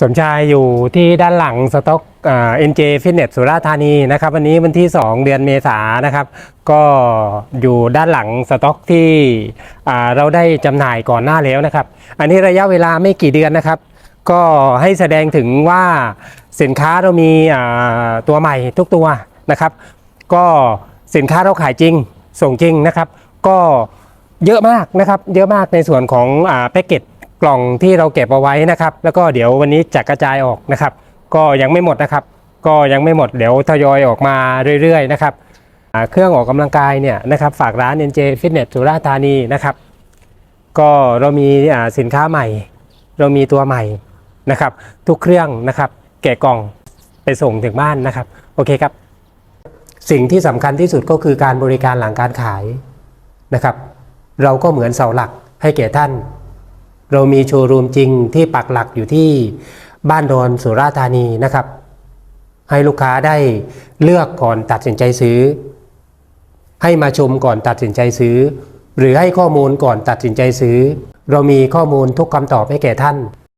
สมชายอยู่ที่ด้านหลังสต็อกเอ็นเจฟิตเนสสุราธานีนะครับ วันนี้วันที่ 2 เดือนเมษานะครับ ก็อยู่ด้านหลังสต็อกที่เราได้จำหน่ายก่อนหน้าแล้วนะครับ อันนี้ระยะเวลาไม่กี่เดือนนะครับ ก็ให้แสดงถึงว่าสินค้าเรามีตัวใหม่ทุกตัวนะครับ ก็สินค้าเราขายจริงส่งจริงนะครับ ก็เยอะมากนะครับ เยอะมากในส่วนของอแพ็กเกจ กล่องที่เราเก็บเอาไว้นะครับ แล้วก็เดี๋ยววันนี้จะกระจายออกนะครับ ก็ยังไม่หมดนะครับ ก็ยังไม่หมดเดี๋ยวทยอยออกมาเรื่อยๆนะครับเครื่องออกกำลังกายเนี่ยนะครับฝากร้าน NJ Fitness สุราษฎร์ธานีนะครับ ก็เรามีอ่าสินค้าใหม่ เรามีตัวใหม่นะครับ ทุกเครื่องนะครับแกะกล่องไปส่งถึงบ้านนะครับ โอเคครับ สิ่งที่สำคัญที่สุดก็คือการบริการหลังการขายนะครับ เราก็เหมือนเสาหลักให้แก่ท่าน เรามีโชว์รูมจริงที่ปักหลักอยู่ที่บ้านดอนสุราษฎร์ธานีนะครับ ให้ลูกค้าได้เลือกก่อนตัดสินใจซื้อ ให้มาชมก่อนตัดสินใจซื้อ หรือให้ข้อมูลก่อนตัดสินใจซื้อ เรามีข้อมูลทุกคำตอบให้แก่ท่าน